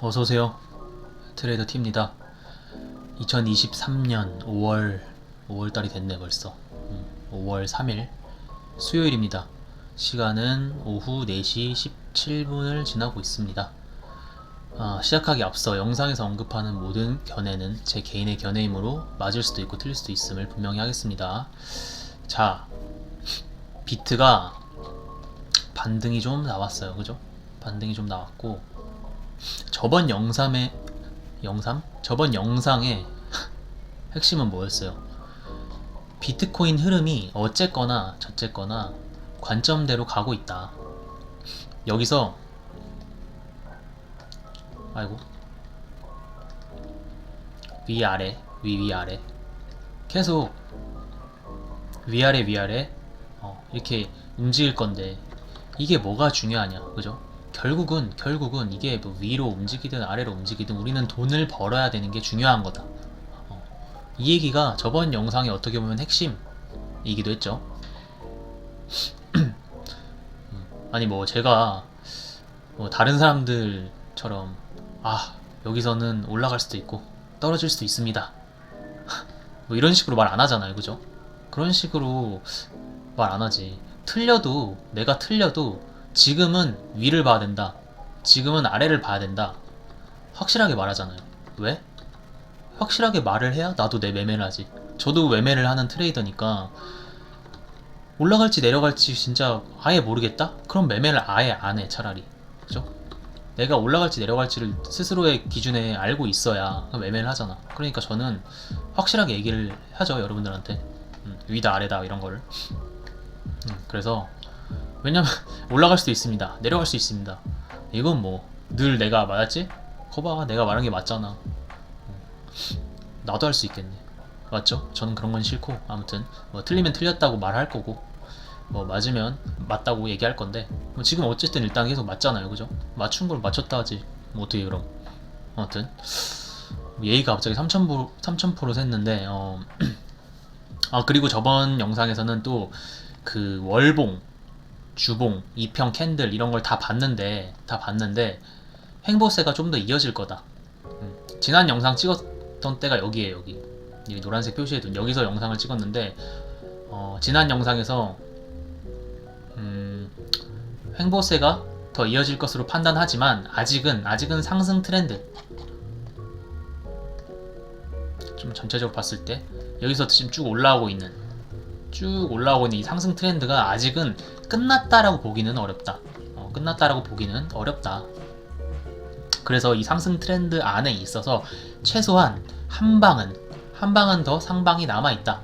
어서오세요. 트레이더 T입니다. 2023년 5월, 5월달이 됐네 벌써. 음, 5월 3일 수요일입니다. 시간은 오후 4시 17분을 지나고 있습니다. 아, 시작하기 앞서 영상에서 언급하는 모든 견해는 제 개인의 견해이므로 맞을 수도 있고 틀릴 수도 있음을 분명히 하겠습니다. 자, 비트가 반등이 좀 나왔어요. 그죠? 반등이 좀 나왔고 저번 영상에 영상? 저번 영상의 핵심은 뭐였어요? 비트코인 흐름이 어쨌거나 저쨌거나 관점대로 가고 있다. 여기서 아이고 위아래 위위아래 계속 위아래 위아래 어, 이렇게 움직일 건데 이게 뭐가 중요하냐 그죠? 결국은 결국은 이게 뭐 위로 움직이든 아래로 움직이든 우리는 돈을 벌어야 되는 게 중요한 거다. 어, 이 얘기가 저번 영상의 어떻게 보면 핵심이기도 했죠. 음, 아니 뭐 제가 뭐 다른 사람들처럼 아 여기서는 올라갈 수도 있고 떨어질 수도 있습니다. 뭐 이런 식으로 말 안 하잖아요, 그죠? 그런 식으로 말 안 하지. 틀려도 내가 틀려도 지금은 위를 봐야 된다. 지금은 아래를 봐야 된다. 확실하게 말하잖아요. 왜? 확실하게 말을 해야 나도 내 매매를 하지. 저도 매매를 하는 트레이더니까 올라갈지 내려갈지 진짜 아예 모르겠다? 그럼 매매를 아예 안 해, 차라리. 그죠? 내가 올라갈지 내려갈지를 스스로의 기준에 알고 있어야 매매를 하잖아. 그러니까 저는 확실하게 얘기를 하죠, 여러분들한테. 음, 위다, 아래다, 이런 거를. 음, 그래서 왜냐면 올라갈 수도 있습니다. 내려갈 수 있습니다. 이건 뭐 늘 내가 맞았지? 거봐 내가 말한 게 맞잖아. 어, 나도 할 수 있겠네. 맞죠? 저는 그런 건 싫고 아무튼 뭐 틀리면 틀렸다고 말할 거고 뭐 맞으면 맞다고 얘기할 건데 뭐 지금 어쨌든 일단 계속 맞잖아요, 그죠? 맞춘 걸 맞췄다 하지. 뭐 어떻게 그럼? 아무튼 예의가 갑자기 3,000% 3,000% 샜는데 어. 아 그리고 저번 영상에서는 또 그 월봉 주봉, 이평 캔들 이런 걸 다 봤는데 다 봤는데 횡보세가 좀 더 이어질 거다. 음, 지난 영상 찍었던 때가 여기에요 여기. 이 노란색 표시해둔 여기서 영상을 찍었는데 어, 지난 영상에서 음, 횡보세가 더 이어질 것으로 판단하지만 아직은 아직은 상승 트렌드. 좀 전체적으로 봤을 때 여기서 지금 쭉 올라오고 있는 쭉 올라오고 있는 이 상승 트렌드가 아직은 끝났다라고 보기는 어렵다. 어, 끝났다라고 보기는 어렵다. 그래서 이 상승 트렌드 안에 있어서 최소한 한 방은 한 방은 더 상방이 남아 있다.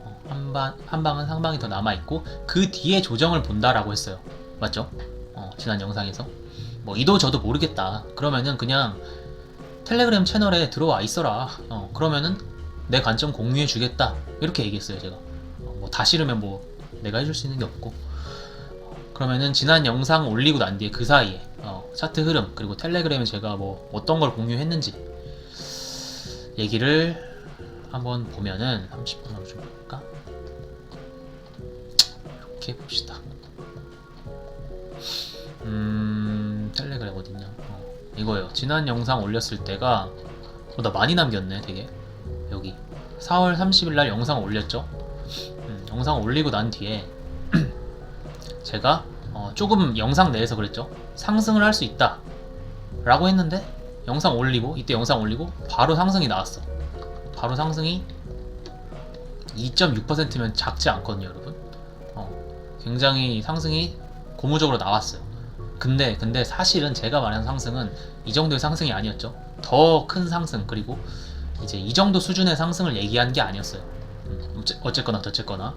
어, 한 방 한 방은 상방이 더 남아 있고 그 뒤에 조정을 본다라고 했어요. 맞죠? 어, 지난 영상에서 뭐 이도 저도 모르겠다. 그러면은 그냥 텔레그램 채널에 들어와 있어라. 어, 그러면은 내 관점 공유해 주겠다. 이렇게 얘기했어요 제가. 어, 뭐다 싫으면 뭐 내가 해줄 수 있는 게 없고. 그러면은 지난 영상 올리고 난 뒤에 그 사이에 어, 차트 흐름 그리고 텔레그램에 제가 뭐 어떤 걸 공유했는지 얘기를 한번 보면은 30분으로 좀 볼까? 이렇게 봅시다. 음 텔레그램 어딨냐? 어, 이거요. 지난 영상 올렸을 때가 어, 나 많이 남겼네, 되게 여기 4월 30일 날 영상 올렸죠. 음, 영상 올리고 난 뒤에 제가 어, 조금 영상 내에서 그랬죠. 상승을 할 수 있다. 라고 했는데 영상 올리고 이때 영상 올리고 바로 상승이 나왔어. 바로 상승이 2.6%면 작지 않거든요, 여러분. 어, 굉장히 상승이 고무적으로 나왔어요. 근데 근데 사실은 제가 말하는 상승은 이 정도의 상승이 아니었죠. 더 큰 상승 그리고 이제 이 정도 수준의 상승을 얘기한 게 아니었어요. 음, 어쨌거나 어쨌거나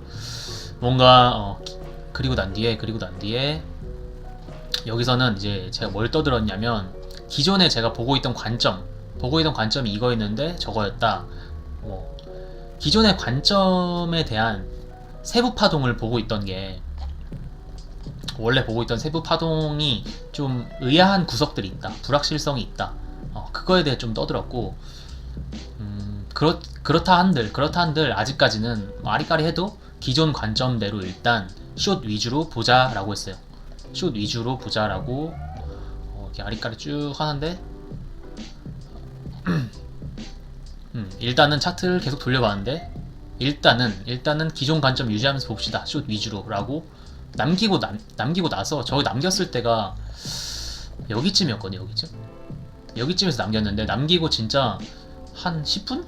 뭔가 어, 그리고 난 뒤에 그리고 난 뒤에. 여기서는 이제 제가 뭘 떠들었냐면 기존에 제가 보고 있던 관점 보고 있던 관점이 이거였는데 저거였다. 뭐 기존의 관점에 대한 세부 파동을 보고 있던 게 원래 보고 있던 세부 파동이 좀 의아한 구석들이 있다 불확실성이 있다. 어, 그거에 대해 좀 떠들었고 음, 그렇, 그렇다 한들 그렇다 한들 아직까지는 뭐 아리까리 해도 기존 관점대로 일단 숏 위주로 보자라고 했어요. 숏 위주로 보자라고 어, 이렇게 아리까리 쭉 하는데 음, 일단은 차트를 계속 돌려봤는데 일단은 일단은 기존 관점 유지하면서 봅시다. 숏 위주로라고 남기고 남, 남기고 나서 저기 남겼을 때가 여기쯤이었거든요. 여기쯤. 여기쯤에서 남겼는데 남기고 진짜 한 10분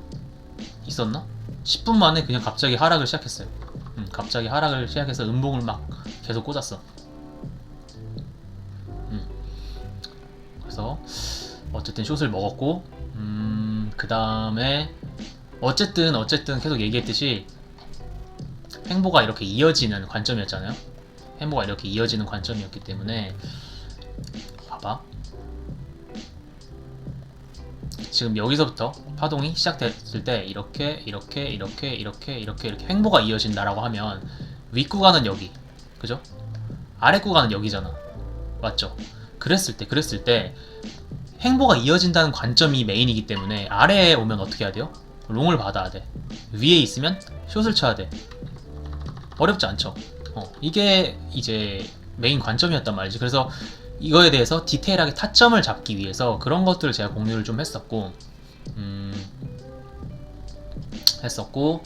있었나? 10분 만에 그냥 갑자기 하락을 시작했어요. 음, 갑자기 하락을 시작해서 음봉을 막 계속 꽂았어. 음. 그래서 어쨌든 숏을 먹었고, 음, 그 다음에 어쨌든 어쨌든 계속 얘기했듯이 행보가 이렇게 이어지는 관점이었잖아요. 행보가 이렇게 이어지는 관점이었기 때문에 봐봐. 지금 여기서부터 파동이 시작됐을 때 이렇게 이렇게 이렇게 이렇게 이렇게 이렇게 횡보가 이어진다라고 하면 윗구간은 여기 그죠? 아랫구간은 여기잖아 맞죠? 그랬을 때 그랬을 때 횡보가 이어진다는 관점이 메인이기 때문에 아래에 오면 어떻게 해야 돼요? 롱을 받아야 돼 위에 있으면 숏을 쳐야 돼 어렵지 않죠? 어, 이게 이제 메인 관점이었단 말이지 그래서 이거에 대해서 디테일하게 타점을 잡기 위해서 그런 것들을 제가 공유를 좀 했었고 음, 했었고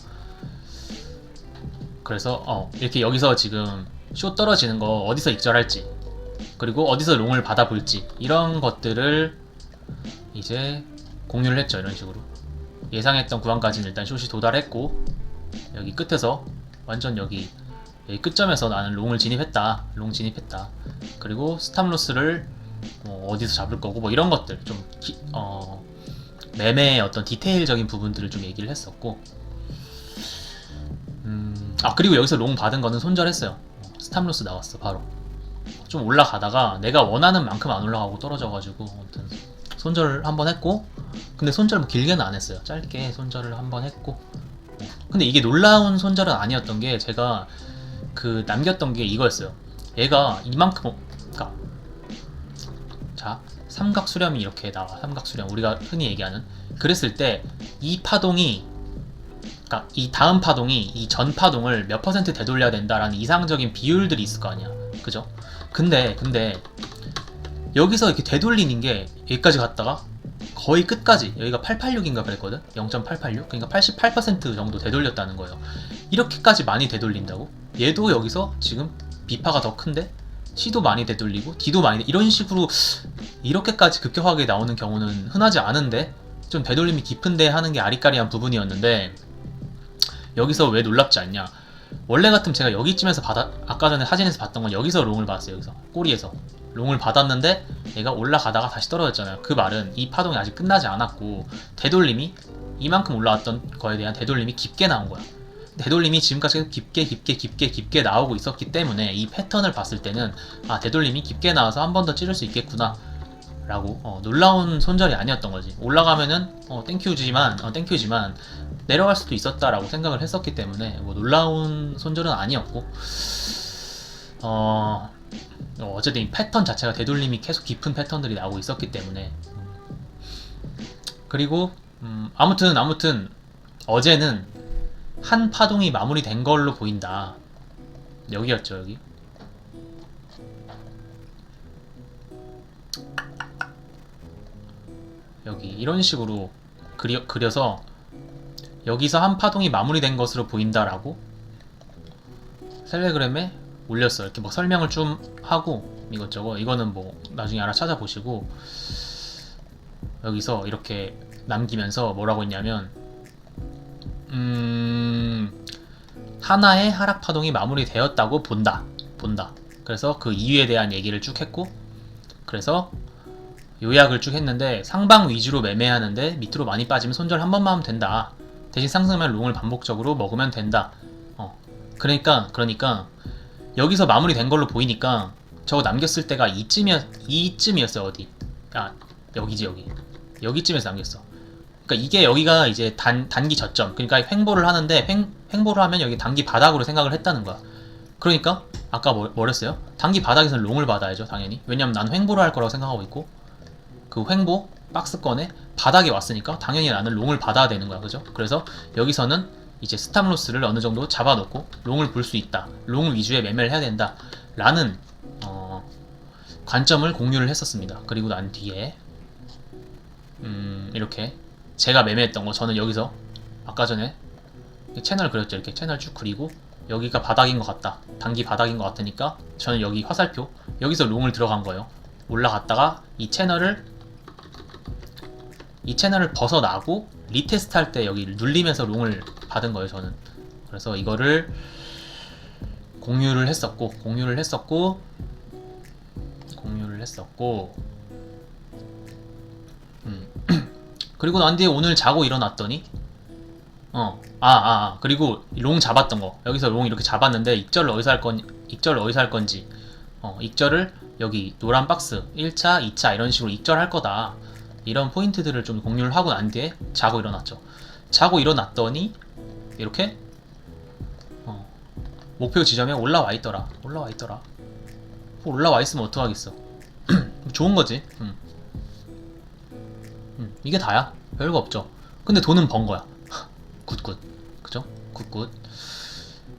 그래서 어, 이렇게 여기서 지금 쇼 떨어지는 거 어디서 익절할지 그리고 어디서 롱을 받아볼지 이런 것들을 이제 공유를 했죠 이런 식으로. 예상했던 구간까지는 일단 숏이 도달했고 여기 끝에서 완전 여기 끝점에서 나는 롱을 진입했다 롱 진입했다. 그리고 스탑로스를 뭐 어디서 잡을 거고 뭐 이런 것들 좀 기, 어, 매매의 어떤 디테일적인 부분들을 좀 얘기를 했었고. 음, 아 그리고 여기서 롱 받은 거는 손절했어요. 스탑로스 나왔어 바로. 좀 올라가다가 내가 원하는 만큼 안 올라가고 떨어져가지고 아무튼 손절을 한번 했고 근데 손절 뭐 길게는 안 했어요. 짧게 손절을 한번 했고. 근데 이게 놀라운 손절은 아니었던 게 제가 그 남겼던 게 이거였어요. 얘가 이만큼 그러니까 자 삼각 수렴이 이렇게 나와. 삼각 수렴. 우리가 흔히 얘기하는. 그랬을 때 이 파동이 그러니까 이 다음 파동이 이 전 파동을 몇 퍼센트 되돌려야 된다라는 이상적인 비율들이 있을 거 아니야. 그죠? 근데 근데 여기서 이렇게 되돌리는 게 여기까지 갔다가 거의 끝까지. 여기가 886인가 그랬거든? 0.886 그러니까 88% 정도 되돌렸다는 거예요. 이렇게까지 많이 되돌린다고? 얘도 여기서 지금 비파가 더 큰데? C도 많이 되돌리고 D도 많이 이런 식으로 이렇게까지 급격하게 나오는 경우는 흔하지 않은데 좀 되돌림이 깊은데 하는 게 아리까리한 부분이었는데 여기서 왜 놀랍지 않냐? 원래 같으면 제가 여기쯤에서 받아 아까 전에 사진에서 봤던 건 여기서 롱을 받았어요 여기서. 꼬리에서 롱을 받았는데 얘가 올라가다가 다시 떨어졌잖아요. 그 말은 이 파동이 아직 끝나지 않았고 되돌림이 이만큼 올라왔던 거에 대한 되돌림이 깊게 나온 거야. 되돌림이 지금까지 깊게 깊게 깊게 깊게 나오고 있었기 때문에 이 패턴을 봤을 때는 아 되돌림이 깊게 나와서 한 번 더 찌를 수 있겠구나 라고 어, 놀라운 손절이 아니었던 거지. 올라가면은 어, 땡큐지만 어, 땡큐지만 내려갈 수도 있었다라고 생각을 했었기 때문에 뭐 놀라운 손절은 아니었고 어, 어, 어쨌든 이 패턴 자체가 되돌림이 계속 깊은 패턴들이 나오고 있었기 때문에. 그리고 음, 아무튼 아무튼 어제는 한 파동이 마무리된 걸로 보인다. 여기였죠 여기? 여기 이런 식으로 그려, 그려서 여기서 한 파동이 마무리된 것으로 보인다라고? 텔레그램에 올렸어요. 이렇게 막 설명을 좀 하고 이것저것 이거는 뭐 나중에 알아 찾아보시고 여기서 이렇게 남기면서 뭐라고 했냐면 음 하나의 하락 파동이 마무리되었다고 본다. 본다. 그래서 그 이유에 대한 얘기를 쭉 했고 그래서 요약을 쭉 했는데 상방 위주로 매매하는데 밑으로 많이 빠지면 손절 한 번만 하면 된다. 대신 상승하면 롱을 반복적으로 먹으면 된다. 어. 그러니까 그러니까 여기서 마무리된 걸로 보이니까 저거 남겼을 때가 이쯤이었 이쯤이었어요 어디? 아 여기지 여기 여기쯤에서 남겼어. 그러니까 이게 여기가 이제 단 단기 저점. 그러니까 횡보를 하는데 횡 횡보를 하면 여기 단기 바닥으로 생각을 했다는 거야. 그러니까 아까 뭐, 뭐랬어요? 단기 바닥에서는 롱을 받아야죠 당연히. 왜냐면 난 횡보를 할 거라고 생각하고 있고 그 횡보 박스권에 바닥에 왔으니까 당연히 나는 롱을 받아야 되는 거야 그죠? 그래서 여기서는 이제 스탑로스를 어느 정도 잡아놓고 롱을 볼 수 있다. 롱 위주의 매매를 해야 된다. 라는 어, 관점을 공유를 했었습니다. 그리고 난 뒤에 음, 이렇게 제가 매매했던 거 저는 여기서 아까 전에 채널 그렸죠 이렇게 채널 쭉 그리고 여기가 바닥인 것 같다 단기 바닥인 것 같으니까 저는 여기 화살표 여기서 롱을 들어간 거예요 올라갔다가 이 채널을 이 채널을 벗어나고 리테스트 할 때 여기 눌리면서 롱을 받은 거예요 저는. 그래서 이거를 공유를 했었고 공유를 했었고 공유를 했었고 음. 그리고 난 뒤에 오늘 자고 일어났더니 어, 아, 아, 아, 그리고 롱 잡았던 거. 여기서 롱 이렇게 잡았는데 익절을 어디서 할 건, 익절을 어디서 할 건지. 어, 익절을 여기 노란 박스 1차, 2차 이런 식으로 익절할 거다 이런 포인트들을 좀 공유를 하고 난 뒤에 자고 일어났죠. 자고 일어났더니 이렇게 어, 목표 지점에 올라와 있더라. 올라와 있더라. 뭐 올라와 있으면 어떡하겠어. 좋은 거지. 음. 음, 이게 다야. 별거 없죠. 근데 돈은 번 거야. 굿굿. 그죠? 굿굿.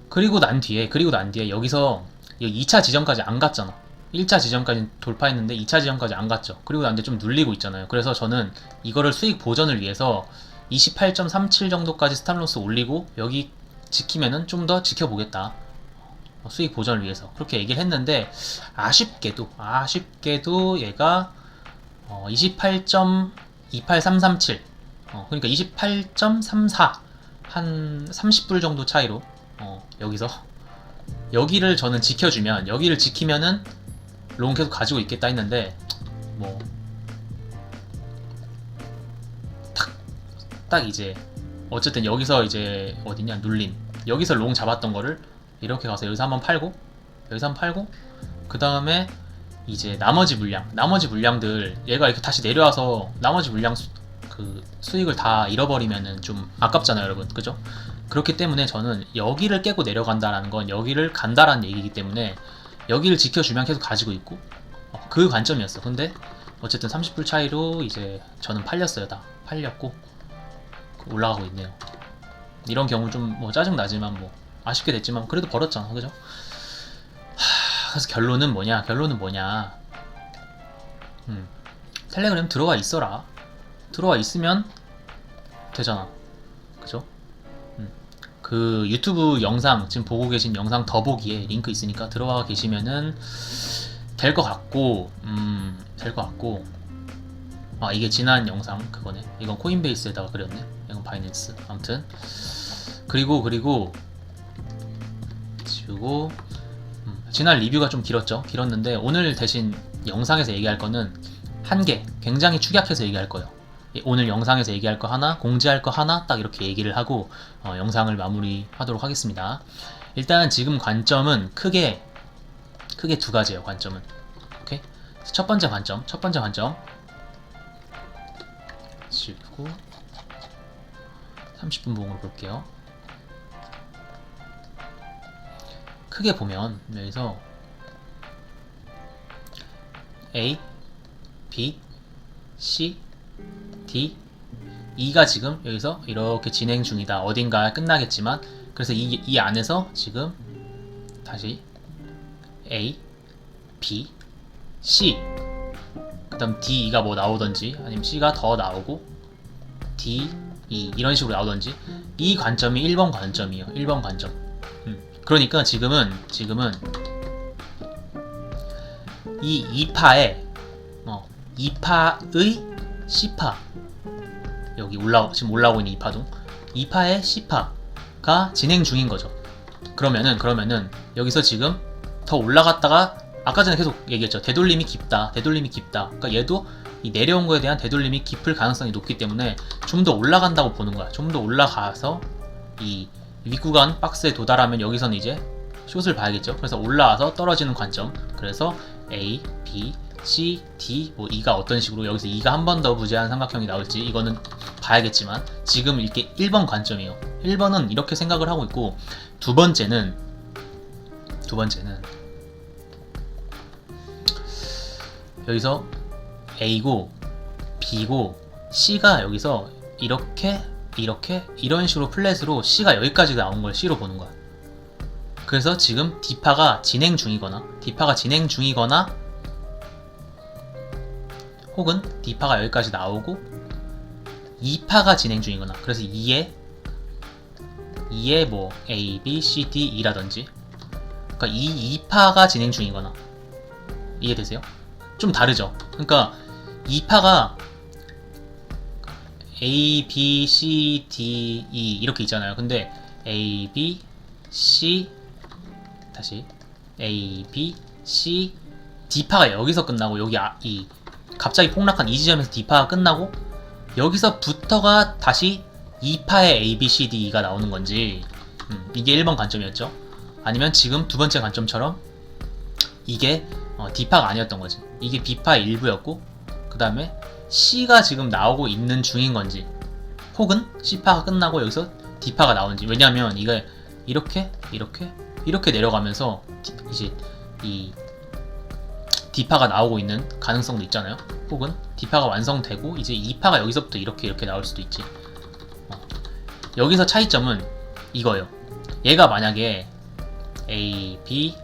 그리고 난 뒤에 그리고 난 뒤에 여기서 2차 지점까지 안 갔잖아 1차 지점까지 돌파했는데 2차 지점까지 안 갔죠. 그리고 난 뒤에 좀 눌리고 있잖아요. 그래서 저는 이거를 수익 보전을 위해서 28.37 정도까지 스탑로스 올리고 여기 지키면은 좀 더 지켜보겠다. 어, 수익 보전을 위해서. 그렇게 얘기를 했는데 아쉽게도 아쉽게도 얘가 어, 28.28337 어, 그러니까 28.34 한 30불 정도 차이로 어, 여기서. 여기를 저는 지켜주면 여기를 지키면은 롱 계속 가지고 있겠다 했는데 뭐 딱, 딱 이제 어쨌든 여기서 이제 어디냐 눌림 여기서 롱 잡았던 거를 이렇게 가서 여기서 한번 팔고 여기서 한번 팔고 그 다음에 이제 나머지 물량 나머지 물량들 얘가 이렇게 다시 내려와서 나머지 물량 수, 그 수익을 다 잃어버리면은 좀 아깝잖아요 여러분. 그죠? 그렇기 때문에 저는 여기를 깨고 내려간다라는 건 여기를 간다라는 얘기이기 때문에 여기를 지켜주면 계속 가지고 있고 어, 그 관점이었어. 근데 어쨌든 30불 차이로 이제 저는 팔렸어요 다. 팔렸고 올라가고 있네요. 이런 경우 좀 뭐 짜증 나지만 뭐 아쉽게 됐지만 그래도 벌었잖아 그죠? 하, 그래서 결론은 뭐냐 결론은 뭐냐. 음, 텔레그램 들어가 있어라. 들어와 있으면 되잖아 그 유튜브 영상 지금 보고 계신 영상 더보기에 링크 있으니까 들어와 계시면은 될 것 같고 음, 될 것 같고. 아 이게 지난 영상 그거네. 이건 코인베이스에다가 그렸네. 이건 바이낸스. 아무튼. 그리고 그리고. 지우고 음, 지난 리뷰가 좀 길었죠? 길었는데 오늘 대신 영상에서 얘기할 거는 한 개 굉장히 축약해서 얘기할 거예요. 예, 오늘 영상에서 얘기할 거 하나 공지할 거 하나 딱 이렇게 얘기를 하고 어, 영상을 마무리하도록 하겠습니다. 일단 지금 관점은 크게 크게 두 가지예요 관점은. 오케이? 첫 번째 관점 첫 번째 관점. 지우고 30분 봉으로 볼게요. 크게 보면 여기서 A, B, C, D, E가 지금 여기서 이렇게 진행 중이다. 어딘가 끝나겠지만 그래서 이, 이 안에서 지금 다시 A, B, C 그 다음 D, E가 뭐 나오던지 아니면 C가 더 나오고 D, E 이런 식으로 나오던지 이 관점이 1번 관점이에요. 1번 관점. 음. 그러니까 지금은 지금은 이 2파에 어, 2파의 C파 여기 올라 지금 올라오고 있는 2파동 2파의 C파가 진행 중인 거죠. 그러면은 그러면은 여기서 지금 더 올라갔다가 아까 전에 계속 얘기했죠. 되돌림이 깊다. 되돌림이 깊다. 그러니까 얘도 이 내려온 거에 대한 되돌림이 깊을 가능성이 높기 때문에 좀 더 올라간다고 보는 거야. 좀 더 올라가서 이 윗구간 박스에 도달하면 여기서는 이제 숏을 봐야겠죠. 그래서 올라와서 떨어지는 관점. 그래서 A, B, C, D, 뭐 E가 어떤 식으로 여기서 E가 한 번 더 부재한 삼각형이 나올지 이거는 봐야겠지만 지금 이게 1번 관점이에요. 1번은 이렇게 생각을 하고 있고 두 번째는 두 번째는 여기서 A고 B고 C가 여기서 이렇게 이렇게 이런 식으로 플랫으로 C가 여기까지 나온 걸 C로 보는 거야. 그래서 지금 D파가 진행 중이거나 D파가 진행 중이거나 혹은 D파가 여기까지 나오고 2파가 진행 중이거나 그래서 2에 2에 뭐 A, B, C, D, E라든지 그러니까 이 2파가 진행 중이거나 이해되세요? 좀 다르죠. 그러니까 2파가 A, B, C, D, E 이렇게 있잖아요. 근데 A, B, C 다시 A, B, C, D파가 여기서 끝나고 여기 아, 이 갑자기 폭락한 이 지점에서 D파가 끝나고 여기서부터가 다시 2파의 A, B, C, D, E가 나오는 건지 음, 이게 1번 관점이었죠. 아니면 지금 두 번째 관점처럼 이게 어, D파가 아니었던 거지. 이게 B파의 일부였고 그 다음에 C가 지금 나오고 있는 중인 건지 혹은 C파가 끝나고 여기서 D파가 나오는지 왜냐하면 이게 이렇게 이렇게 이렇게 내려가면서 디- 이제 이 D파가 나오고 있는 가능성도 있잖아요. 혹은 D파가 완성되고 이제 2파가 여기서부터 이렇게 이렇게 나올 수도 있지. 어. 여기서 차이점은 이거예요. 얘가 만약에 A, B,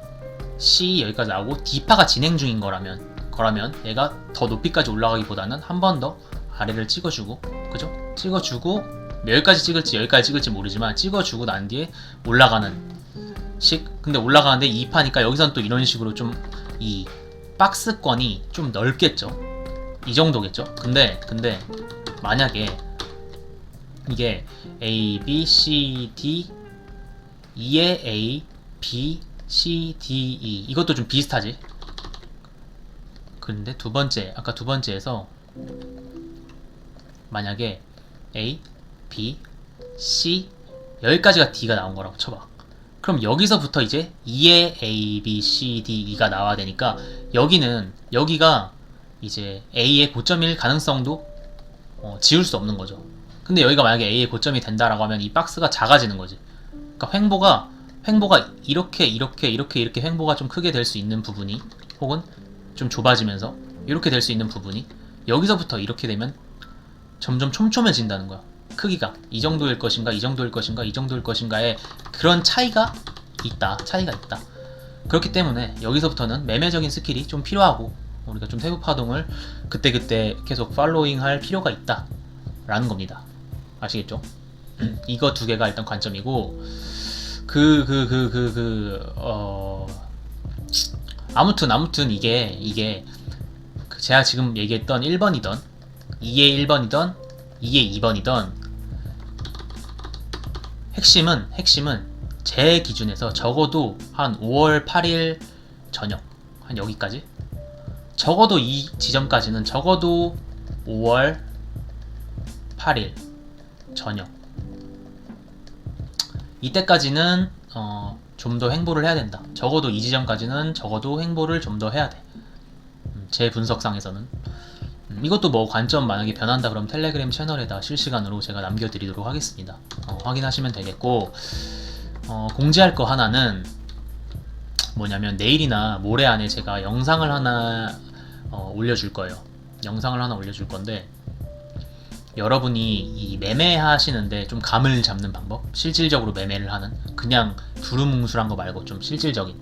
C 여기까지 나오고 D파가 진행 중인 거라면 거라면 얘가 더 높이까지 올라가기보다는 한 번 더 아래를 찍어주고 그죠? 찍어주고 여기까지 찍을지 여기까지 찍을지 모르지만 찍어주고 난 뒤에 올라가는 식 근데 올라가는데 2파니까 여기선 또 이런 식으로 좀이 박스권이 좀 넓겠죠? 이 정도겠죠? 근데 근데 만약에 이게 A, B, C, D 2에 A, B, C, D, E 이것도 좀 비슷하지? 근데 두 번째 아까 두 번째에서 만약에 A, B, C 여기까지가 D가 나온 거라고 쳐봐. 그럼 여기서부터 이제 2의 A, B, C, D, E가 나와야 되니까 여기는 여기가 이제 A의 고점일 가능성도 어, 지울 수 없는 거죠. 근데 여기가 만약에 A의 고점이 된다라고 하면 이 박스가 작아지는 거지. 그러니까 횡보가 횡보가 이렇게 이렇게 이렇게 이렇게 횡보가 좀 크게 될 수 있는 부분이 혹은 좀 좁아지면서 이렇게 될 수 있는 부분이 여기서부터 이렇게 되면 점점 촘촘해진다는 거야. 크기가 이 정도일 것인가, 이 정도일 것인가, 이 정도일 것인가의 그런 차이가 있다. 차이가 있다. 그렇기 때문에 여기서부터는 매매적인 스킬이 좀 필요하고 우리가 좀 세부 파동을 그때그때 계속 팔로잉 할 필요가 있다. 라는 겁니다. 아시겠죠? 이거 두 개가 일단 관점이고 그 그 그 그 그 어 아무튼 아무튼 이게 이게 그 제가 지금 얘기했던 1번이던 2의 1번이던 2의 2번이던 핵심은 핵심은 제 기준에서 적어도 한 5월 8일 저녁 한 여기까지 적어도 이 지점까지는 적어도 5월 8일 저녁 이때까지는 어, 좀더 횡보를 해야 된다. 적어도 이 지점까지는 적어도 횡보를 좀 더 해야 돼. 음, 제 분석상에서는 음, 이것도 뭐 관점 만약에 변한다 그럼 텔레그램 채널에다 실시간으로 제가 남겨드리도록 하겠습니다. 어, 확인하시면 되겠고 어, 공지할 거 하나는 뭐냐면 내일이나 모레 안에 제가 영상을 하나 어, 올려줄 거예요. 영상을 하나 올려줄 건데 여러분이 이 매매하시는데 좀 감을 잡는 방법, 실질적으로 매매를 하는 그냥 두루뭉술한 거 말고 좀 실질적인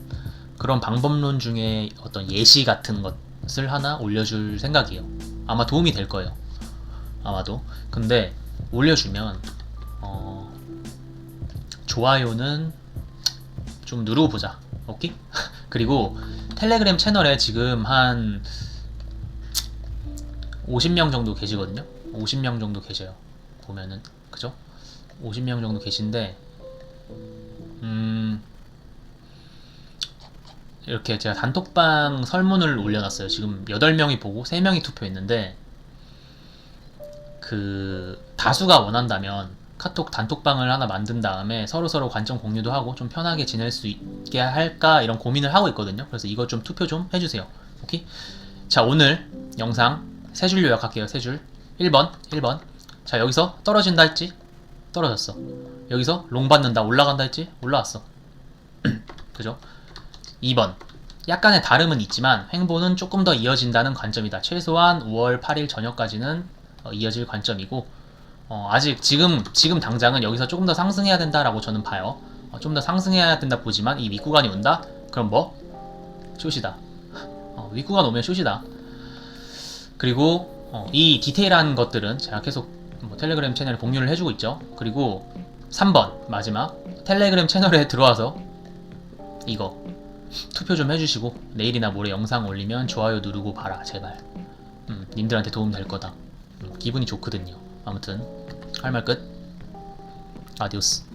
그런 방법론 중에 어떤 예시 같은 것을 하나 올려줄 생각이에요. 아마 도움이 될 거예요. 아마도. 근데 올려주면 어, 좋아요는 좀 누르고 보자. 오케이? 그리고 텔레그램 채널에 지금 한 50명 정도 계시거든요. 50명 정도 계셔요. 보면은 그죠? 50명 정도 계신데 음 이렇게 제가 단톡방 설문을 올려놨어요. 지금 8명이 보고 3명이 투표했는데 그 다수가 원한다면 카톡 단톡방을 하나 만든 다음에 서로 서로 관점 공유도 하고 좀 편하게 지낼 수 있게 할까 이런 고민을 하고 있거든요. 그래서 이거 좀 투표 좀 해주세요. 오케이? 자 오늘 영상 세 줄 요약할게요. 세 줄. 1번, 1번. 자 여기서 떨어진다 했지? 떨어졌어. 여기서 롱 받는다 올라간다 했지? 올라왔어. 그죠? 2번. 약간의 다름은 있지만 횡보는 조금 더 이어진다는 관점이다. 최소한 5월 8일 저녁까지는 어, 이어질 관점이고 어, 아직 지금 지금 당장은 여기서 조금 더 상승해야 된다라고 저는 봐요. 어, 좀더 상승해야 된다 보지만 이 윗구간이 온다? 그럼 뭐? 숏이다. 어, 윗구간 오면 숏이다. 그리고 어, 이 디테일한 것들은 제가 계속 뭐 텔레그램 채널에 공유를 해주고 있죠. 그리고 3번 마지막 텔레그램 채널에 들어와서 이거 투표 좀 해주시고 내일이나 모레 영상 올리면 좋아요 누르고 봐라 제발. 음, 님들한테 도움 될 거다. 음, 기분이 좋거든요. 아무튼 할 말 끝. 아디오스.